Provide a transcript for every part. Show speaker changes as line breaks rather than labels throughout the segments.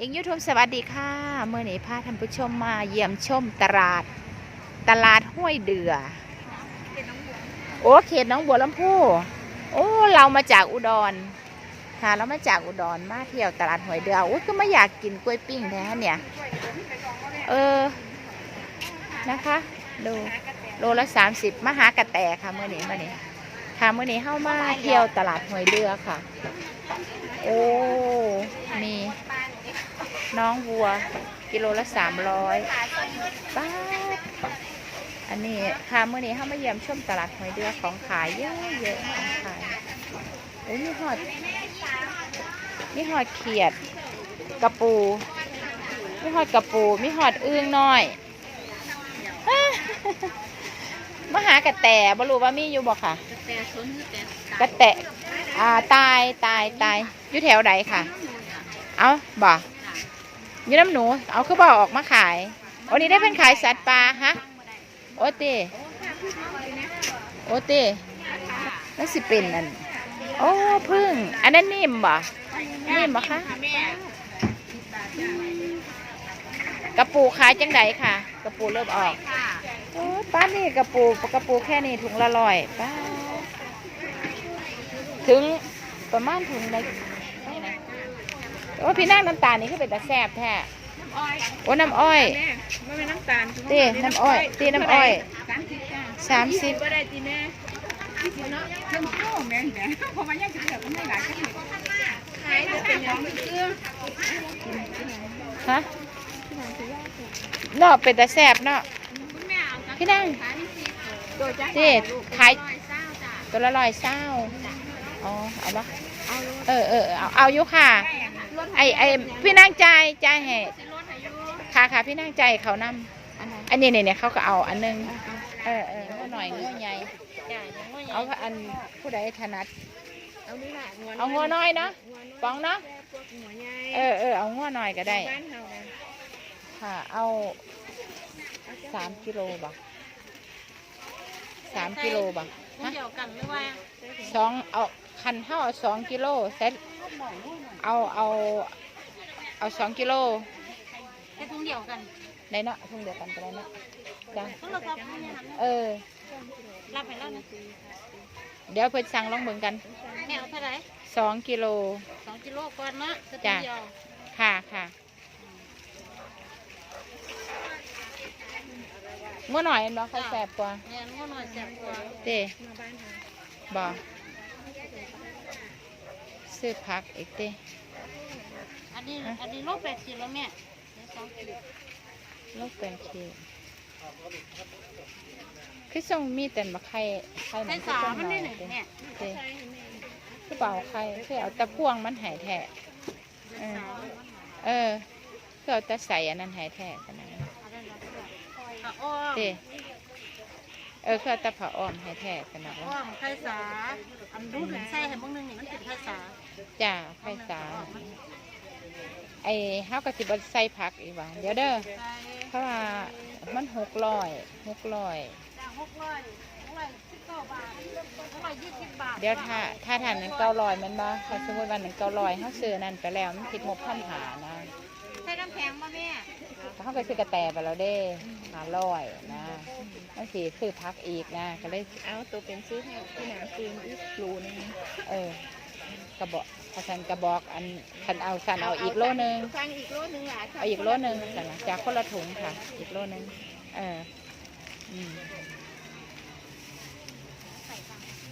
เองยูทูบสวัสดีค่ะเมื่อนี้พาท่านผู้ชมมาเยี่ยมชมตลาด ตลาดห้วยเดือ โอ้เขตหน้องบัวลำพูโอ้เรามาจากอุดรค่ะเรามาจากอุดรมาเที่ยวตลาดห้วยเดือโอ้ก็ไม่อยากกินกล้วยปิ้งแท้เนี่ยเออนะคะดูโลละสามสิบมหากระแตค่ะเมื่อนี้เมื่อนี้ค่ะเมื่อนี้เข้ามาเที่ยวตลาดห้วยเดือค่ะ โอ้มี น้องวัว กิโลละสามร้อยบาอันนี้ค่ะเมื่อนี้เข้ามาเยี่ยมชมตลาดหอยเดือของขายเยอะเยอะของขายโอ้ยมีหอดมีหอดเขียด กระปูมีหอดกระปูมีหอดอึ้งน้อยมหากระแตบรู้ว่ามีอยู่บ่ค่ะ
แต่สนแต
กระแตอ่าตายตายตายอยู่แถวใดค่ะ เอาบ่อ ยู่น้ำหนู เอาคือบ่อออกมาขายโอ้นี่ได้เป็นขายสัตว์ปลาฮะ โอเต้โอเต้นั่นสิเป็นอันโอ้พึ่ง อันนั้นนิ่มบ่นิ่มบ่คะกระปูขายจังใดค่ะ กระปูเริ่มออกโอ้ป้านี่กระปูกระปูแค่นี้ถุงละร้อยป้าถึงประมาณถุงละนี่นะ โอ้พี่นั่งน้ำตาลนี่คือเป็นตาแซบแท้
อ้อย
โอ้น้ำอ้อย
แม่ไม่เป็นน้ำตาล
เต้น้ำอ้อยเต้น้ำอ้อย
สามสิบจ้า
สามสิบ
ก็ได้จีแม่ที่สิบเนาะเพิ่มโค้งแม่แม่เพราะว่ายังจะเหลือก็ไม่หลายก็ถือขายจะเป็นยังเสื้อ
ฮะเนาะเป็นตาแซบเนาะ
คุณแม่เอา
พี่นั่ง
ขายสิตัวจ้า
เต้ขาย
ร้อยเศร้าจ้า
ตัวละร้อยเศร้าอ๋อเอาปะเออเออเอาเอาอยู่ค่ะ ไอไอพี่นางใจายใจายให้
สิรถอายุ
ค่ะค่ะพี่นางใจายเขานำ
อันไหน
อันนี้เนี่ยเนี่ยเขาก็เอาอันหนึงเออเออง้อหน่อยง้อใหญ่
จ้ายังไม่
เอาอันผู้ใดถนัด
เอานี่แหละงวน
เอาง้อน้อยเนาะฟองเนาะ
พวกหัวใหญ่
เออเออเอาง้อหน่อยก็ได้
บ้านเฮาเนี่ย
ค่ะ เอาสามกิโลบ่ะสามกิโลบ่ะฮะ
เดียวกันหรือว่า
สองเอาคันเท่าเอาสองกิโลเซ็ต เอาเอาเอาสองกิโล
แค่ทุ่งเดียวกัน
ได้เนาะทุ่งเดียวกันก็ได้เนาะจ้ะ
ต้องเราก็
เออ
รับไปแล้วนะ
เดี๋ยวเพิ่นสั่งลองเบิ่งกัน
แม่เอาเท่าไหร่
สองกิโล
สองกิโลก่อนเนาะจะ
จ้ะ
เดียว
ค่ะค่ะเมื่อหน่อยเนาะเขาแสบกว่า
แม่นว่าหน่อยแซ่บกว่า
เต้บ่ ซื้อผักอีกเต้
อันนี้อันนี้โลแปดสิบแล้วแม่เดี๋ยวสองกิโล
ลูกเป็นทีคือส่งมีแต่มาไข่ไข่
ใส่
มันคือ
สา
ส่ง
มัน
หน่
ได้
อย
หนึ่ง
เต้
แม่
เต้คือเปล่าไข่คือเอาแตะพ่วงมันหายแท้เออเออคือเอาแตะใส่อันนั้นหายแท้กันนะ
ค่ะอ้อม
เต้เออคือเอาแตะผ้าอ้อมหายแท้กันนะ
อ้อมไข่สาอันดูถึงใส่ให้บ้างนึงนี่มันเป็นไข่สา
จ้าไข่สาไอ้เฮาก็สิบ่ใส่ผักอีกว่าเดี๋ยวเด้อ
ใส่
เพราะว่ามันหกร้อยหกร้อย
จากหกร้อยหกร้อยสิบเก้าบาทหกร้อยยี่สิบบาท
เดี๋ยวถ้าถ้าทานนั้นเก้าร้อยมันบ่ถ้าสมมติว่านั้นเก้าร้อยเขาซื้อนั่นไปแล้วมันคิดงบพันหานะ
ใส่น้ำแข็งมาแม่
เขาไปซื้อกระแตไปแล้วเด้หาร้อยนะมันสีซื้อพักอีกนะ ก็เลย
เอาตัวเป็นซื้อให้ที่หนาซื้ออีกรูนึง
เออกระบอกพอสันกระบอกอันคันเอาสันเอาอีกโลนึง
ฟังอีกโลนึงหลาย
เอาอีกโลนึงสันนะจากคนละถุงค่ะ อีกโลนึงเอออืม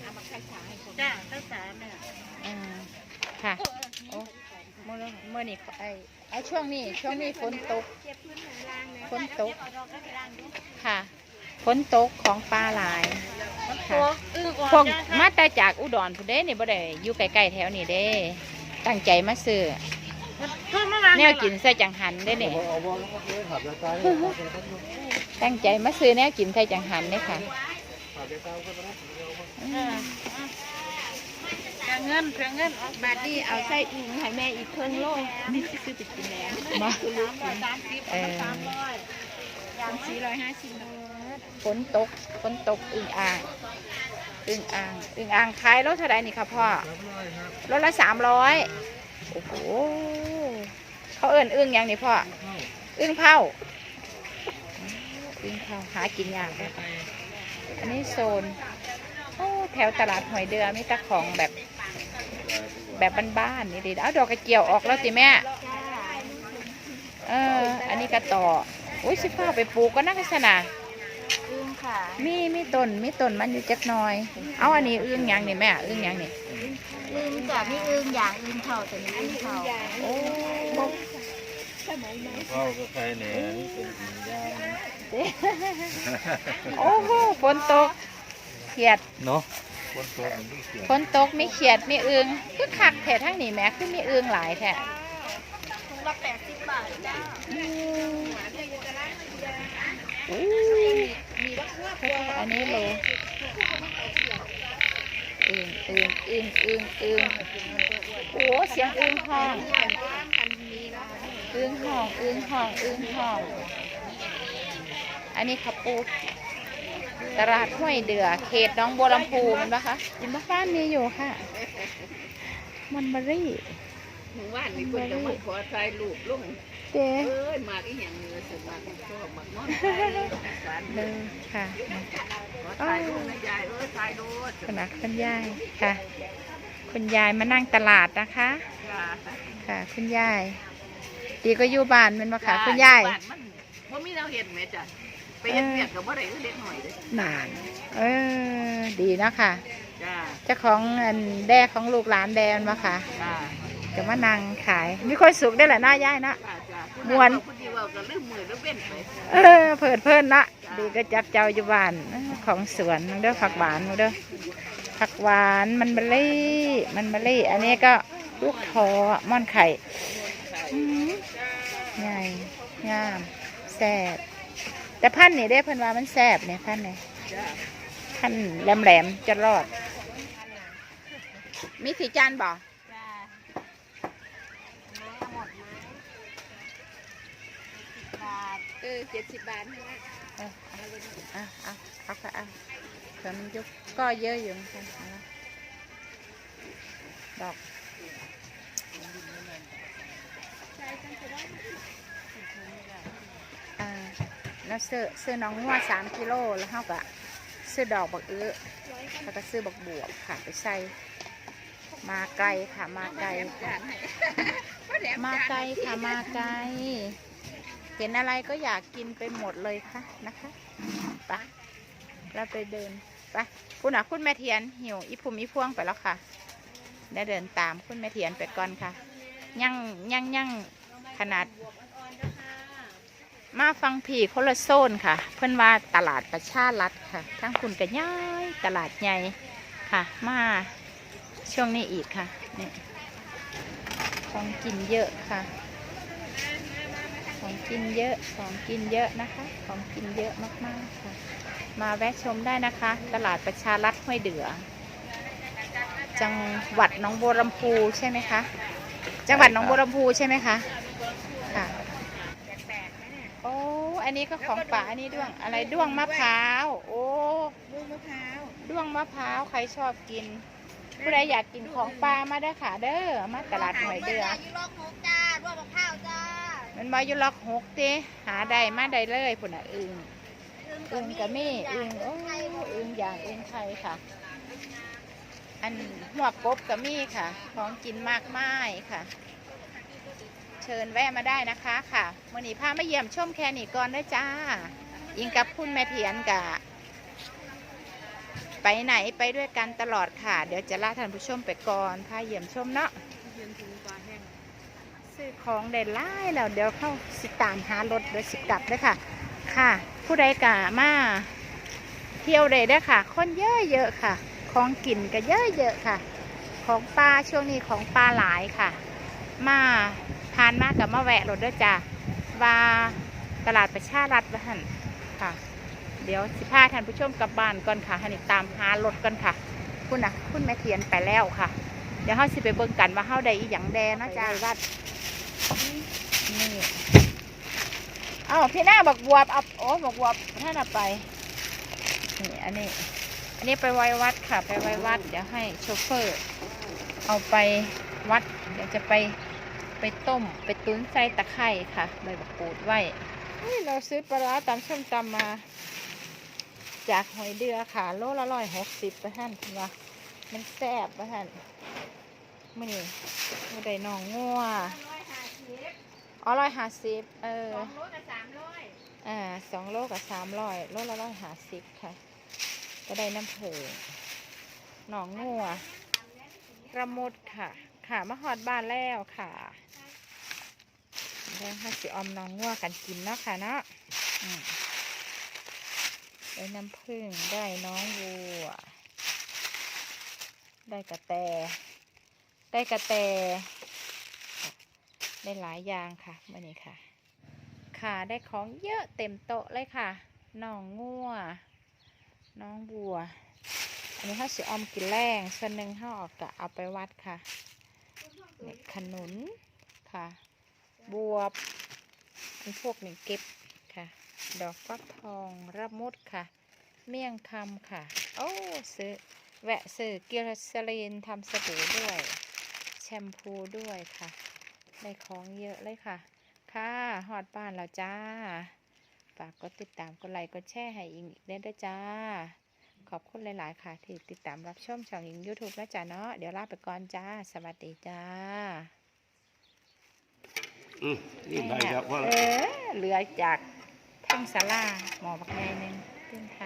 เอามาไข่สาให้ผมจ้าไข่สาแม่
อืมค่ะโอ้เมื่อเมื่อนี้ไอ ไอช่วงนี้ช่วงนี้ฝนตก
เก็บพื้นหาล่างนะ
ฝนตก
เอาดอกก็ไปล่างดู
ค่ะฝนตกของปลาหลาย
ตัวอึ้งอ่อน
พวก
จ้ะ
มาแต่จากอุดรพุ่นเด้นี่บ่ได้อยู่ใกล้ๆแถวนี้เด้ ตั้งใจมาซื้อ
เพิ่มมาวาง
แนวกินใส่จังหันเด้นี่
เอาบอลแล้วก็เลยขับยาตายขับยาตาย
ตั้งใจมาซื้อแนวกินใส่จังหันเด้ค่ะ
ขับยาตายก็ได้
อื
เอ
ม
อเพียง เงินเพียงเงินเอาบาทนี่เอาใส่อึ้งให้แม่อีกครึ่งโลนี่ซื้อไปกินแล้ว
บ่
สามร้อยสามสิบ
เออ
สามร้อยอย่างสี่ร้อยห้าสิบ
ฝนตกฝนตกอึ่งอ่างอึ่งอ่างอึ่งอ่างขายรถเท่าไหร่นี่ค่ะพ่อ
ครับร้อยครับ
รถละสามร้อยโอ้โหเขาเอิ้นอึ้งหยังนี่พ่ออึ้งเผาอึ้งเผาหากินยากเลยค่ะอันนี้โซนโอ้แถวตลาดหอยเดือมีแต่ของแบบ แบบบ้านๆนี่ดีเอาดอกกระเจียวออกแล้วสิแม่ เออ อันนี้กระต่ออุ้ยสิฟ้าไปปลูกก็น่าสนะ
อึ้งค่ะ
มีมีต้นมีต้นมันอยู่จักหน่อย เอาอันนี้อึ้งหยังนี่แม่อึ้งหยังนี่
อึ้งจ้ะมีอึ้งอย่างอึ้งเท่าแต่มีอึ้งเท่า
โอ้
เข้าก็ใครเนี่ยนี่เป็นหินย่าง
โอ้โหฝนตกเขียด
เนาะ คนตัวมันที่เสีย
ฝนตกมีเขียดมีอึงคือคักแถทั้งนี้แหม่คือมีอึงหลายแท้
ถุงละแปดสิบบาทจ้า
อู้อันนี้โลอึงอึงอึงอึงอึงโอ้เสียงอึงห้องอึงห้องอึงห้องอึงห้อง อันนี้ขับปู ตลาดห้วยเดือ เขตน้องบัวลำพูมันปะคะยินบ้านมีอยู่ค่ะ มันมารี่
หมู่บ้านนี่เพิ่นจะมาขอถ่ายรูปลุง
เด้
เอ้ยมากอีหยังเนื้อสุดมากชอบมากนอนสาร
เลยค่ะ
ขอถ่ายรูปนะยายเอ้ยถ่ายรูป
คุณนักคุณยายค่ะ คุณยายมานั่งตลาดนะคะ
จ้า
ค่ะ คุณยายดีก็อยู่บ้านเป็นปะคะคุณยาย
บ้นมันบ่มีแนวเห็นแม่จ้ะ ไปเฮ็ดเวียกกับบ่ได้คือเด็กหน่อยเด้
นานเออ ดีเนาะคะ
จ้า
เจ้าของอันแดกของลูกหลานแดนปะคะ
จ้า
จะมานั่งขาย มีคนสุขได้แหละเน้ายายเนาะ
จ้าจ้าผู้
ม่วน
ผู้ที่เว้าก็ลืมมือแล้วเว้นไป
เออเพิ่นเพิ่นละดีก็จับเจ้าอยู่บ้านเออของสวนมึงเด้อผักหวานมึงเด้อผักหวานมันมะลี่มันมะลี่อันนี้ก็ลูกทอม่อนไข่อื้อหือใหญ่งามแซ่บ แต่พันนี่ได้เพิ่นว่ามันแซ่บเนี่ยพันนี่พันธุ์แหลมๆจะรอด มีสีจานบ่
จ้าหมดไหมบาท
เออ70บาทนะ
เออเอาเอาเอาเอาค่ะเอาเผื่อมันยุบก็เยอะอยู่เหมือนกันเอาละดอกอ่า แล้วซื้อซื้อน้องงัวสามกิโลแล้วเขาก็ซื้อดอกบักเอื้อแล้วก็ซื้อบักบวบค่ะไปใส่มาไกลค่ะมาไกลค่ะ มาไกลค่ะมาไกล เห็นอะไรก็อยากกินไปหมดเลยค่ะนะคะไปเราไปเดินไปคุณอะคุณแม่เทียนหิวอีภูมิอีพวงไปแล้วค่ะได้เดินตามคุณแม่เทียนไปก่อนค่ะ ยั่งยั่งยั่งขนาด มาฟังผีคนละโซนค่ะ เพื่อนว่าตลาดประชารัฐค่ะ ทั้งคุณกันย้ายตลาดใหญ่ค่ะ มาช่วงนี้อีกค่ะนี่ของกินเยอะค่ะ ของกินเยอะ ของกินเยอะนะคะ ของกินเยอะมากๆค่ะ มาแวะชมได้นะคะ ตลาดประชารัฐห้วยเดือ จังหวัดหนองบัวลำพูใช่ไหมคะ จังหวัดหนองบัวลำพูใช่ไหมคะ อ้อันนี้ก็ของป่าอันนี้ด้วงอะไรด้วงมะพร้าว โอ้
ลูกมะพร้าว
ด้วงมะพร้าวใครชอบกิน ผู้ใดอยากกินของปลามาได้อค่ะ เด้อมาตลาดหอยเดือ
อยู่ลอกหกจ้าลูกมะพร้าวจ้า
มันมาอยู่ล็อกหกเต้หาได้มาได้เลยพุ่นอะอึงอึงกับมี่อึงโอ้อึงอย่างอึงไทยค่ะ อันหัวกบกับมี่ค่ะ ของกินมากมายค่ะ เชิญแวะมาได้นะคะค่ะวันนี้พามาเยี่ยมชมแคนี้ก่อนด้วยจ้า อิงกับคุณแม่เถียนกะ ไปไหนไปด้วยกันตลอดค่ะ เดี๋ยวจะลาท่านผู้ชมไปก่อนพาเยี่ยมชมเนาะซื้อของได้หลายแล้วเดี๋ยวเข้าสิตามหารถเดี๋ยวสิกลับเด้อค่ะ ค่ะ ผู้ใดกะมาเที่ยวได้ด้ค่ะ คนเยอะเยอะๆค่ะ ของกินก็เยอะเยอะๆค่ะ ของปลาช่วงนี้ของปลาหลายค่ะ มา ทานมากกับมาแวะรถเด้อจ้าว่าตลาดประชารัฐวะหันค่ะ เดี๋ยวสิพาท่านผู้ชมกลับบ้านก่อนค่ะให้นี่ตามหารถก่อนค่ะ คุณนะคุณแม่เทียนไปแล้วค่ะ เดี๋ยวเขาสิไปเบิ่งกันว่าเฮาได้อีหยังแดเนาะจ้าวัดนี่เอ้าพี่หน้าบอกบวบเอาโอ้บอกบวบท่านเอาไปนี่อันนี้ อันนี้ไปไว้วัดค่ะ ไปไว้วัด เดี๋ยวให้โชเฟอร์ เอาไปวัด เดี๋ยวจะไป ไปต้มไปตุ้นใส่ตะไคร่ค่ะ ใบบักกูดไว้นี่เราซื้อปลาร้าตำส้มตำมา จากหอยเดือค่ะ โลละร้อยหกสิบประท่านคุณว่ามันแซ่บประท่านมื่อนี้มื่อใดหนองงัวอ๋อร้อยห้าสิบเออ
สองโลกับสามร้อย
อ่าสองโลกับสามร้อยโลละร้อยห้าสิบค่ะ ก็ได้น้ำเผงหนองงัวระมุดค่ะ ค่ะมาหอดบ้านแล้วค่ะ แล้วให้สิออมน้องงัวกันกินเนาะค่ะเนาะได้น้ำผึ้งได้น้องวัว ได้กระแต ได้กระแต ได้หลายอย่างค่ะมื่อนี้ค่ะ ค่ะได้ของเยอะเต็มโต๊ะเลยค่ะน้องงัว น้องบัว อันนี้เขาสิออมกินแรงส่วนหนึ่งเขาออกกะเอาไปวัดค่ะนี่ขนุนค่ะ บวบอันพวกนี้เก็บค่ะ ดอกฟักทองระมุดค่ะ เมี่ยงคำค่ะ โอ้ซื้อแวะซื้อเกลีร์สลีนทำสบู่ด้วย แชมพูด้วยค่ะได้ของเยอะเลยค่ะ ค่ะฮอดบ้านแล้วจ้า ฝากกดติดตามกดไลค์กดแชร์ให้อิงอีกได้ด้วยจ้า ขอบคุณหลาย ๆ ค่ะ ที่ติดตามรับชมช่องอิง YouTube นะจ้าเนาะเดี๋ยวลาไปก่อนจ้า สวัสดีจ้า
อืมนี่ได้ครับพ่อ
เออเหลือจากแท่งสาลาหมอบักใหญ่หนึ่งขึ้นค่ะ